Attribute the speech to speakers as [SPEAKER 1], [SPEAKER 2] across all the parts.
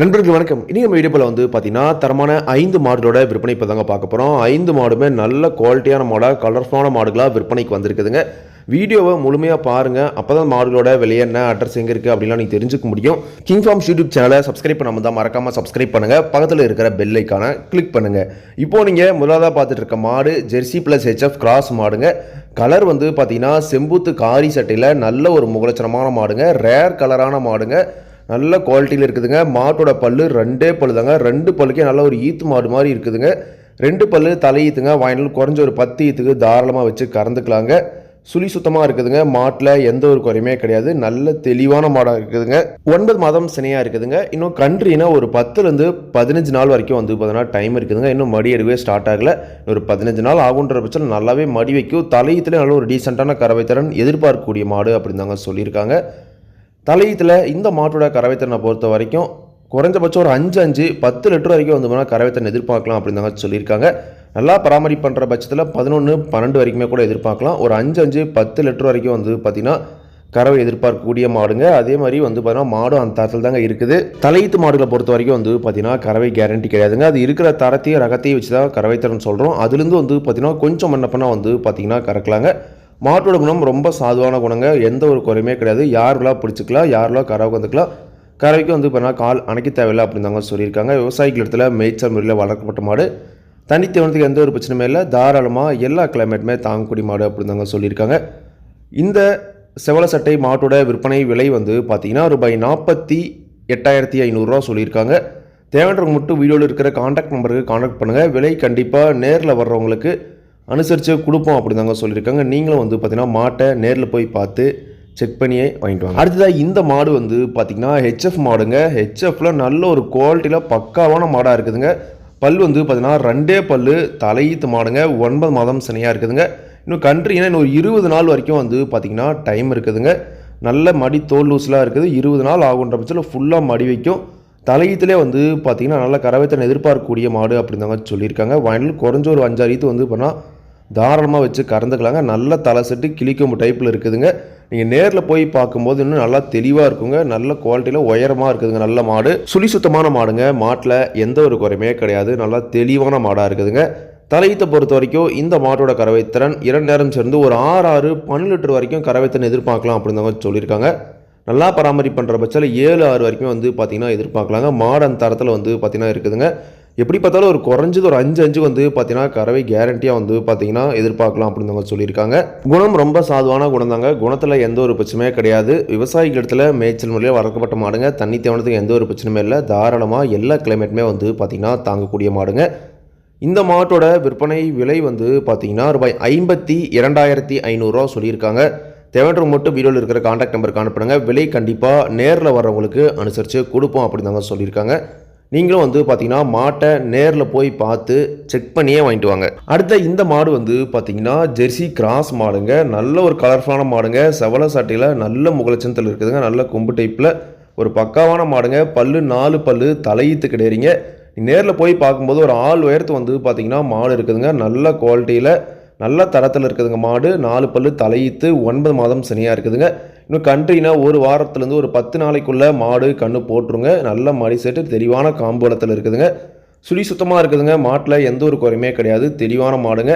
[SPEAKER 1] நண்பர்கள் வணக்கம். இனி நம்ம வீடியோவில் வந்து பார்த்தீங்கன்னா தரமான ஐந்து மாடுகளோட விற்பனை இப்போ தாங்க பார்க்க போகிறோம் ஐந்து மாடுமே நல்ல குவாலிட்டியான மாடாக கலர்ஃபுல்லான மாடுகளாக விற்பனைக்கு வந்திருக்குதுங்க. வீடியோவை முழுமையாக பாருங்கள் அப்போ தான் மாடுகளோட விலை என்ன அட்ரஸ் எங்கே இருக்குது அப்படிலாம் நீங்கள் தெரிஞ்சுக்க முடியும். கிங் ஃபார்ம்ஸ் யூடியூப் சேனலை சப்ஸ்கிரைப் பண்ணாமல் தான் மறக்காமல் சப்ஸ்கிரைப் பண்ணுங்கள் பக்கத்தில் இருக்கிற பெல் ஐக்கானை கிளிக் பண்ணுங்கள் இப்போது நீங்கள் முதலாவதாக பார்த்துட்டு இருக்க மாடு ஜெர்சி ப்ளஸ் ஹெச்எஃப் கிராஸ் மாடுங்க. கலர் வந்து பார்த்தீங்கன்னா செம்பூத்து காரி சட்டையில் நல்ல ஒரு முகலட்சணமான மாடுங்க. ரேர் கலரான மாடுங்க. நல்ல குவாலிட்டியில் இருக்குதுங்க. மாட்டோட பல்லு ரெண்டே பல் தாங்க ரெண்டு பல்லுக்கே நல்ல ஒரு ஈத்து மாடு மாதிரி இருக்குதுங்க. ரெண்டு பல்லு தலையீத்துங்க வாங்கினாலும் குறைஞ்ச ஒரு பத்து ஈத்துக்கு தாராளமாக வச்சு கறந்துக்கலாங்க. சுழி சுத்தமாக இருக்குதுங்க. மாட்டில் எந்த ஒரு குறையுமே கிடையாது. நல்ல தெளிவான மாடாக இருக்குதுங்க. ஒன்பது மாதம் சினையாக இருக்குதுங்க. இன்னும் கன்றினா ஒரு பத்துலேருந்து பதினஞ்சு நாள் வரைக்கும் வந்து பார்த்தீங்கன்னா டைம் இருக்குதுங்க. இன்னும் மடி எடுக்கவே ஸ்டார்ட் ஆகலை. ஒரு பதினஞ்சு நாள் ஆகுன்ற பட்சத்தில் நல்லாவே மடி வைக்கும். தலையீத்துல நல்ல ஒரு டீசெண்டான கறவை திறன் எதிர்பார்க்கக்கூடிய மாடு அப்படின்னு தாங்க சொல்லியிருக்காங்க. தலையீத்தில் இந்த மாட்டோட கறவைத்திறனை பொறுத்த வரைக்கும் குறைஞ்சபட்சம் ஒரு அஞ்சு அஞ்சு பத்து லிட்டர் வரைக்கும் வந்து போனால் கறவைத்திறன் எதிர்பார்க்கலாம் அப்படின்னு சொல்லியிருக்காங்க. நல்லா பராமரிப்பு பண்ணுற பட்சத்தில் பதினொன்று பன்னெண்டு வரைக்குமே கூட எதிர்பார்க்கலாம். ஒரு அஞ்சு அஞ்சு பத்து லிட்டர் வரைக்கும் வந்து பார்த்திங்கன்னா கறவை எதிர்பார்க்கக்கூடிய மாடுங்க. அதே மாதிரி வந்து பார்த்தீங்கன்னா மாடும் அந்த தரத்தில் தாங்க இருக்குது. தலையீத்து மாடுகளை பொறுத்த வரைக்கும் வந்து பார்த்தீங்கன்னா கறவை கேரண்டி கிடையாதுங்க. அது இருக்கிற தரத்தையும் ரகத்தையும் வச்சு தான் கறவை தரம்னு சொல்கிறோம் அதுலேருந்து வந்து பார்த்தீங்கன்னா கொஞ்சம் என்ன வந்து பார்த்தீங்கன்னா கறக்கலாங்க. மாட்டோட குணம் ரொம்ப சாதுவான குணங்க எந்த ஒரு குறையுமே கிடையாது. யாரெல்லாம் பிடிச்சிக்கலாம் யாரெல்லாம் கறவை வந்துக்கலாம். கறவைக்கு வந்து பார்த்தீங்கன்னா கால் அணைக்க தேவையில்லை அப்படின்னு தாங்க சொல்லியிருக்காங்க. விவசாயிகள் இடத்துல மேய்ச்சல் முறையில் வளர்க்கப்பட்ட மாடு. தனித்தேவனத்துக்கு எந்த ஒரு பிரச்சனையுமே இல்லை. தாராளமாக எல்லா கிளைமேட்டுமே தாங்கக்கூடிய மாடு அப்படின்னு தாங்க சொல்லியிருக்காங்க. இந்த செவல சட்டை மாட்டோட விற்பனை விலை வந்து பார்த்தீங்கன்னா ரூபாய் நாற்பத்தி எட்டாயிரத்தி ஐநூறுரூவா சொல்லியிருக்காங்க. தேவைன்றவங்க மட்டும் வீடியோவில் இருக்கிற காண்டாக்ட் நம்பருக்கு காண்டாக்ட் பண்ணுங்கள் விலை கண்டிப்பாக நேரில் வர்றவங்களுக்கு அனுசரித்து கொடுப்போம் அப்படி தாங்க சொல்லியிருக்காங்க. நீங்களும் வந்து பார்த்தீங்கன்னா மாட்டை நேரில் போய் பார்த்து செக் பண்ணியே வாங்கிட்டு வாங்க. அடுத்ததாக இந்த மாடு வந்து பார்த்தீங்கன்னா ஹெச்எஃப் மாடுங்க. ஹெச்எஃப்ல நல்ல ஒரு குவாலிட்டியில் பக்காவான மாடாக இருக்குதுங்க. பல் வந்து பார்த்திங்கன்னா ரெண்டே பல் தலையீத்து மாடுங்க. ஒன்பது மாதம் சனியாக இருக்குதுங்க. இன்னும் கண்ட்ரினா இன்னும் ஒரு இருபது நாள் வரைக்கும் வந்து பார்த்தீங்கன்னா டைம் இருக்குதுங்க. நல்ல மடி தோல் லூஸ்லாம் இருக்குது. இருபது நாள் ஆகுன்ற பட்சத்தில் ஃபுல்லாக மடி வைக்கும். தலையீத்துலேயே வந்து பார்த்திங்கன்னா நல்ல கரவைத்தன் எதிர்பார்க்கக்கூடிய மாடு அப்படின்னு தாங்க சொல்லியிருக்காங்க. வயலில் குறைஞ்ச ஒரு அஞ்சாறு ஈத்து வந்து பண்ணால் தாராளமாக வச்சு கறந்துக்கலாங்க. நல்ல தலை செட்டு கிளிக்கும் டைப்பில் இருக்குதுங்க. நீங்கள் நேரில் போய் பார்க்கும்போது இன்னும் நல்லா தெளிவாக இருக்குங்க. நல்ல குவாலிட்டியில் உயரமாக இருக்குதுங்க. நல்ல மாடு. சுழி சுத்தமான மாடுங்க. மாட்டில் எந்த ஒரு குறையுமே கிடையாது. நல்லா தெளிவான மாடாக இருக்குதுங்க. தலையீத்தை பொறுத்த வரைக்கும் இந்த மாட்டோட கறவைத்திறன் இரண்டு நேரம் சேர்ந்து ஒரு ஆறு ஆறு பன்னெண்டு லிட்டர் வரைக்கும் கறவைத்திறன் எதிர்பார்க்கலாம் அப்படின்னு சொல்லியிருக்காங்க. நல்லா பராமரிப்பு பண்ணுற பட்சத்தில் ஏழு ஆறு வரைக்கும் வந்து பார்த்திங்கன்னா எதிர்பார்க்கலாங்க. மாடு தரத்தில் வந்து பார்த்திங்கன்னா இருக்குதுங்க. எப்படி பார்த்தாலும் ஒரு குறைஞ்சது ஒரு அஞ்சு அஞ்சு வந்து பார்த்தீங்கன்னா கறவை கேரண்டியாக வந்து பார்த்தீங்கன்னா எதிர்பார்க்கலாம் அப்படின்னு அவங்க சொல்லியிருக்காங்க. குணம் ரொம்ப சாதுவான குணம் தாங்க. குணத்தில் எந்த ஒரு பிரச்சனையே கிடையாது. விவசாயிகள் இடத்துல மேய்ச்சல் முறையில் வளர்க்கப்பட்ட மாடுங்க. தண்ணி தேவனத்துக்கு எந்த ஒரு பிரச்சனையுமே இல்லை. தாராளமாக எல்லா கிளைமேட்டுமே வந்து பார்த்திங்கன்னா தாங்கக்கூடிய மாடுங்க. இந்த மாட்டோட விற்பனை விலை வந்து பார்த்தீங்கன்னா ரூபாய் ஐம்பத்தி இரண்டாயிரத்தி ஐநூறுரூவா சொல்லியிருக்காங்க. தேவையற்ற மட்டும் வீடியோவில் இருக்கிற காண்டாக்ட் நம்பருக்கு அனுப்பிடுங்க விலை கண்டிப்பாக நேரில் வர்றவங்களுக்கு அனுசரித்து கொடுப்போம் அப்படின்னு தாங்க சொல்லியிருக்காங்க. நீங்களும் வந்து பார்த்தீங்கன்னா மாட்டை நேரில் போய் பார்த்து செக் பண்ணியே வாங்கிட்டு வாங்க. அடுத்த இந்த மாடு வந்து பார்த்தீங்கன்னா ஜெர்சி கிராஸ் மாடுங்க. நல்ல ஒரு கலர்ஃபுல்லான மாடுங்க. செவல சாட்டையில் நல்ல முகலச்சந்தல் இருக்குதுங்க. நல்ல கொம்பு டைப்பில் ஒரு பக்காவான மாடுங்க. பல்லு நாலு பல்லு தலையீத்து கிடையிறீங்க நேரில் போய் பார்க்கும்போது ஒரு ஆள் உயரத்து வந்து பார்த்தீங்கன்னா மாடு இருக்குதுங்க. நல்ல குவாலிட்டியில் நல்ல தரத்தில் இருக்குதுங்க மாடு. நாலு பல்லு தலையீத்து ஒன்பது மாதம் சனியாக இருக்குதுங்க. இன்னும் கன்றுனா ஒரு வாரத்துலேருந்து ஒரு பத்து நாளைக்குள்ளே மாடு கண்ணு போட்டுருங்க. நல்ல மடி செட்டு தெளிவான காம்புலத்தில் இருக்குதுங்க. சுழி சுத்தமாக இருக்குதுங்க. மாட்டில் எந்த ஒரு குறையுமே கிடையாது. தெளிவான மாடுங்க.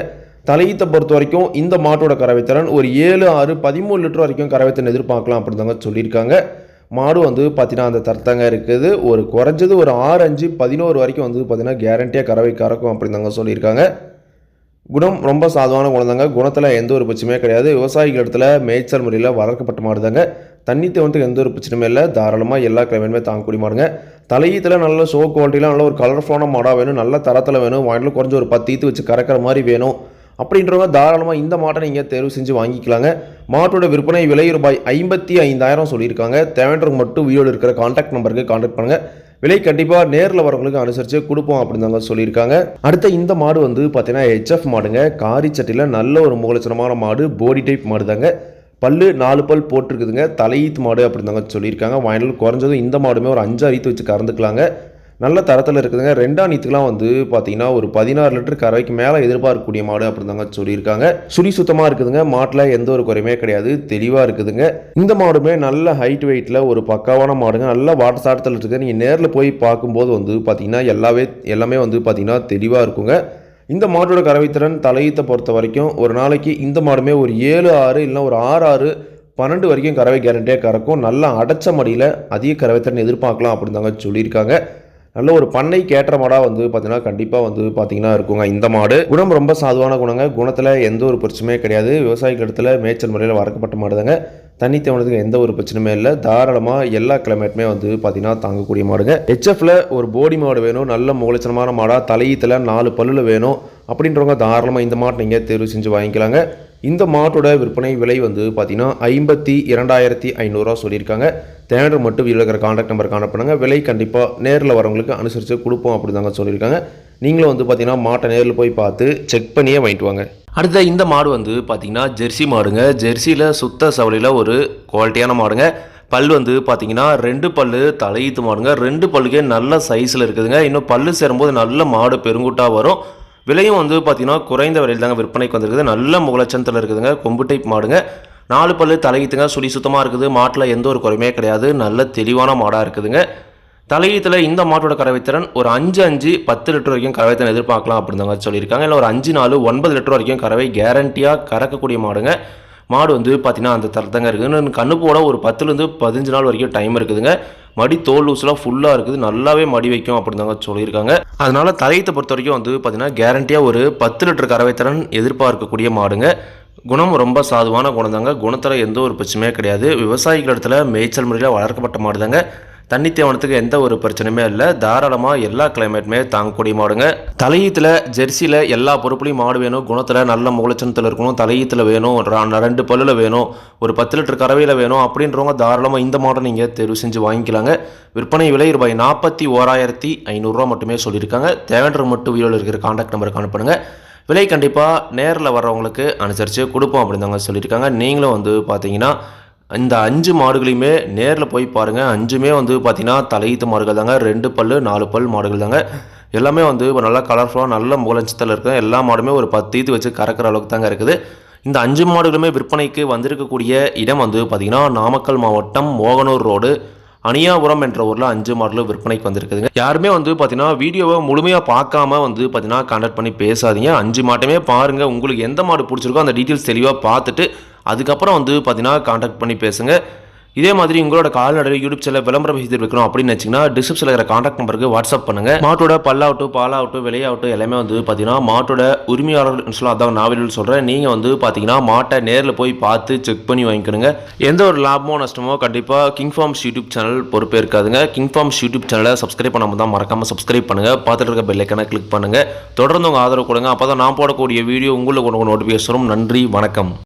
[SPEAKER 1] தலையீத்தை பொறுத்த வரைக்கும் இந்த மாட்டோட கறவைத்திறன் ஒரு ஏழு ஆறு பதிமூணு லிட்டர் வரைக்கும் கறவைத்திறன் எதிர்பார்க்கலாம் அப்படின்னு சொல்லியிருக்காங்க. மாடு வந்து பார்த்தீங்கன்னா அந்த தரத்தாங்க இருக்குது. ஒரு குறைஞ்சது ஒரு ஆறு அஞ்சு பதினோரு வரைக்கும் வந்து பார்த்தீங்கன்னா கேரண்டியாக கறவை கறக்கும் அப்படின்னு தாங்க சொல்லியிருக்காங்க. குணம் ரொம்ப சாதுவான குணம் தாங்க குணத்தில் எந்த ஒரு பிரச்சனையுமே கிடையாது. விவசாயிகள் இடத்துல மேய்ச்சல் முறையில் வளர்க்கப்பட்ட மாடு தாங்க தண்ணி தேவனத்துக்கு எந்த ஒரு பிரச்சனையுமே இல்லை. தாராளமாக எல்லா கிழமையுமே தாங்கக்கூடிய மாடுங்க. தலையீத்தில் நல்ல ஷோ குவாலிட்டியில் நல்ல ஒரு கலர்ஃபுல்லான மாடாக வேணும். நல்ல தரத்தில் வேணும். வாங்கில குறைஞ்ச ஒரு பத்து ஈத்து வச்சு கறக்கிற மாதிரி வேணும். அப்படின்றவங்க தாராளமாக இந்த மாட்டை நீங்கள் தேர்வு செஞ்சு வாங்கிக்கலாங்க. மாட்டோட விற்பனை விலை ரூபாய் ஐம்பத்தி ஐந்தாயிரம் சொல்லியிருக்காங்க. தேவைன்றவங்க மட்டும் வீடியோவில் இருக்கிற காண்டாக்ட் நம்பருக்கு காண்டாக்ட் பண்ணுங்கள் விலை கண்டிப்பாக நேரில் வரவங்களுக்கு அனுசரித்து கொடுப்போம் அப்படின்னு தாங்க சொல்லியிருக்காங்க. அடுத்த இந்த மாடு வந்து பார்த்தீங்கன்னா ஹெச்எஃப் மாடுங்க. காரி சட்டியில் நல்ல ஒரு முகலட்சணமான மாடு போடி டைப் மாடு தாங்க பல்லு நாலு பல் போட்டிருக்குதுங்க. தலையீத்து மாடு அப்படின்னு தாங்க சொல்லியிருக்காங்க. வாயினால் குறைஞ்சதும் இந்த மாடுமே ஒரு அஞ்சு அரித்து வச்சு கறந்துக்கலாங்க. நல்ல தரத்தில் இருக்குதுங்க. ரெண்டாம் நீத்துக்குலாம் வந்து பார்த்தீங்கன்னா ஒரு பதினாறு லிட்டர் கறவைக்கு மேலே எதிர்பார்க்கக்கூடிய மாடு அப்படின்னு தாங்க சொல்லியிருக்காங்க. சுழி சுத்தமாக இருக்குதுங்க. மாட்டில் எந்த ஒரு குறையுமே கிடையாது. தெளிவாக இருக்குதுங்க. இந்த மாடுமே நல்ல ஹைட் வெயிட்டில் ஒரு பக்காவான மாடுங்க. நல்ல வாட்டர் சாட்டத்தில் இருக்குது நீங்கள் நேரில் போய் பார்க்கும்போது வந்து பார்த்தீங்கன்னா எல்லாமே எல்லாமே வந்து பார்த்தீங்கன்னா தெளிவாக இருக்குங்க. இந்த மாட்டோட கறவைத்திறன் தலையீத்தை பொறுத்த வரைக்கும் ஒரு நாளைக்கு இந்த மாடுமே ஒரு ஏழு ஆறு இல்லைன்னா ஒரு ஆறு ஆறு பன்னெண்டு வரைக்கும் கறவை கேரண்டியாக கறக்கும். நல்லா அடைச்ச மடியில் அதிக கறவைத்திறன் எதிர்பார்க்கலாம் அப்படின்னு தாங்க சொல்லியிருக்காங்க. நல்ல ஒரு பண்ணைக்கு ஏற்ற மாடாக வந்து பார்த்தீங்கன்னா கண்டிப்பாக வந்து பார்த்தீங்கன்னா இருக்குங்க. இந்த மாடு குணம் ரொம்ப சாதுவான குணங்க. குணத்தில் எந்த ஒரு பிரச்சனையும் கிடையாது. விவசாயிகள் இடத்துல மேய்ச்சல் முறையில் வளர்க்கப்பட்ட மாடுதாங்க. தண்ணி தேவனதுக்கு எந்த ஒரு பிரச்சனையுமே இல்லை. தாராளமாக எல்லா கிளைமேட்டுமே வந்து பார்த்தீங்கன்னா தாங்கக்கூடிய மாடுங்க. ஹெச்எஃப்ல ஒரு போடி மாடு வேணும் நல்ல முகலட்சணமான மாடாக தலையீத்தில் நாலு பல்லில் வேணும் அப்படின்றவங்க தாராளமாக இந்த மாட்டை நீங்கள் தேர்வு செஞ்சு வாங்கிக்கலாங்க. இந்த மாட்டோட விற்பனை விலை வந்து பார்த்தீங்கன்னா ஐம்பத்தி இரண்டாயிரத்தி ஐநூறுரூவா சொல்லியிருக்காங்க. தேனர் மட்டும் வீட்டில் இருக்கிற காண்டாக்ட் நம்பர் காணப்படுங்க விலை கண்டிப்பாக நேரில் வரவங்களுக்கு அனுசரித்து கொடுப்போம் அப்படி தாங்க சொல்லியிருக்காங்க. நீங்களும் வந்து பார்த்தீங்கன்னா மாட்டை நேரில் போய் பார்த்து செக் பண்ணியே வாங்கிட்டு வாங்க. அடுத்த இந்த மாடு வந்து பார்த்தீங்கன்னா ஜெர்சி மாடுங்க. ஜெர்சியில் சுத்த சவலையில் ஒரு குவாலிட்டியான மாடுங்க. பல் வந்து பார்த்தீங்கன்னா ரெண்டு பல்லு தலையீத்து மாடுங்க. ரெண்டு பல்லுக்கே நல்ல சைஸில் இருக்குதுங்க. இன்னும் பல் சேரும்போது நல்ல மாடு பெருங்குட்டாக வரும். விலையும் வந்து பார்த்தீங்கன்னா குறைந்த விலையில் தாங்க விற்பனைக்கு வந்திருக்குது. நல்ல முகலட்சணத்தில் இருக்குதுங்க. கொம்பு டைப் மாடுங்க. நாலு பல்லு தலையீத்துங்க. சுழி சுத்தமாக இருக்குது. மாட்டில் எந்த ஒரு குறையுமே கிடையாது. நல்ல தெளிவான மாடாக இருக்குதுங்க. தலையீத்தில் இந்த மாட்டோட கறவைத்திறன் ஒரு அஞ்சு அஞ்சு பத்து லிட்டர் வரைக்கும் கறவைத்திறன் எதிர்பார்க்கலாம் அப்படிங்க சொல்லியிருக்காங்க. இல்லை ஒரு அஞ்சு நாலு ஒன்பது லிட்டர் வரைக்கும் கறவை கேரண்டியாக கறக்கக்கூடிய மாடுங்க. மாடு வந்து பார்த்தீங்கன்னா அந்த தரத்தங்க இருக்குது. கண்ணு போட ஒரு பத்துலேருந்து பதினஞ்சு நாள் வரைக்கும் டைம் இருக்குதுங்க. மடி தோல் லூஸ்லாம் ஃபுல்லாக இருக்குது. நல்லாவே மடி வைக்கும் அப்படிந்தாங்க சொல்லியிருக்காங்க. அதனால் தலையத்தை பொறுத்த வரைக்கும் வந்து பார்த்தீங்கன்னா கேரண்டியாக ஒரு பத்து லிட்டர் கறவைத்திறன் எதிர்பார்க்கக்கூடிய மாடுங்க. குணம் ரொம்ப சாதுவான குணம் தாங்க. குணத்தில் எந்த ஒரு பிரச்சனையே கிடையாது. விவசாயிகள் இடத்துல மேய்ச்சல் முறையில் வளர்க்கப்பட்ட மாடு தாங்க தண்ணி தேவனத்துக்கு எந்த ஒரு பிரச்சனையுமே இல்லை. தாராளமாக எல்லா கிளைமேட்டுமே தாங்கக்கூடிய மாடுங்க. தலையீத்தில் ஜெர்சியில் எல்லா பொறுப்புலையும் மாடு வேணும். குணத்தில் நல்ல முகலட்சணத்தில் இருக்கணும். தலையீத்தில் வேணும். ரெண்டு பல்லில் வேணும். ஒரு பத்து லிட்டர் கறவையில் வேணும். அப்படின்றவங்க தாராளமாக இந்த மாடை நீங்கள் தேர்வு செஞ்சு வாங்கிக்கலாங்க. விற்பனை விலை ரூபாய் நாற்பத்தி ஓராயிரத்தி ஐநூறுரூவா மட்டுமே சொல்லியிருக்காங்க. தேவைன்ற மட்டும் வீடியோவில் இருக்கிற காண்டாக்ட் நம்பருக்கு அனுப்புங்க விலை கண்டிப்பாக நேரில் வர்றவங்களுக்கு அனுசரித்து கொடுப்போம் அப்படின்னு தாங்க சொல்லியிருக்காங்க. நீங்களும் வந்து பார்த்தீங்கன்னா இந்த அஞ்சு மாடுகளையுமே நேரில் போய் பாருங்கள் அஞ்சுமே வந்து பார்த்திங்கன்னா தலையீத்து மாடுகள் தாங்க. ரெண்டு பல்லு நாலு பல் மாடுகள் தாங்க. எல்லாமே வந்து இப்போ நல்லா கலர்ஃபுல்லாக நல்ல முகலஞ்சத்தில் இருக்கும் எல்லா மாடுமே ஒரு பத்து இது வச்சு கறக்கிற அளவுக்கு தாங்க இருக்குது. இந்த அஞ்சு மாடுகளுமே விற்பனைக்கு வந்திருக்கக்கூடிய இடம் வந்து பார்த்தீங்கன்னா நாமக்கல் மாவட்டம் மோகனூர் ரோடு. அணியாபுரம் என்ற ஊரில் அஞ்சு மாடலும் விற்பனைக்கு வந்திருக்குதுங்க. யாருமே வந்து பார்த்தீங்கன்னா வீடியோவை முழுமையாக பார்க்காம வந்து பார்த்தீங்கன்னா கான்டாக்ட் பண்ணி பேசாதீங்க. அஞ்சு மாட்டுமே பாருங்கள் உங்களுக்கு எந்த மாடு பிடிச்சிருக்கோ அந்த டீட்டெயில்ஸ் தெளிவாக பார்த்துட்டு அதுக்கப்புறம் வந்து பார்த்தீங்கன்னா காண்டாக்ட் பண்ணி பேசுங்க. இதே மாதிரி உங்களோட கால்நடை யூடியூப் சேனல் விளம்பரம் செய்து வைக்கணும் அப்படின்னு நினச்சிங்கன்னா டிஸ்கிரிப்ஷனில் இருக்கிற காண்டாக்ட் நம்பருக்கு வாட்ஸ்அப் பண்ணுங்கள் மாட்டோட பல்லாகட்டும் பாலாகட்டும் விலையாகட்டும் எல்லாமே வந்து பார்த்தீங்கன்னா மாட்டோட உரிமையாளர்கள் சொல்லலாம். அதான் நான் சொல்கிறேன் நீங்கள் வந்து பார்த்தீங்கன்னா மாட்டை நேரில் போய் பார்த்து செக் பண்ணி வாங்கிக்கணுங்க. எந்த ஒரு லாபமோ நஷ்டமோ கண்டிப்பாக கிங் ஃபார்ம்ஸ் யூடியூப் சேனல் பொறுப்பே இருக்காதுங்க. கிங் ஃபார்ம்ஸ் யூடியூப் சேனலை சப்ஸ்கிரைப் பண்ணாமல் தான் மறக்காமல் சப்ஸ்கிரைப் பண்ணுங்கள் பார்த்துட்டு இருக்க பெல்லைக்கான கிளிக் பண்ணுங்கள் தொடர்ந்து உங்கள் ஆதரவு கொடுங்க. அப்போ தான் நான் போடக்கூடிய வீடியோ உங்களுக்கு நோட்டிஃபிகேஷன் வரும். நன்றி வணக்கம்.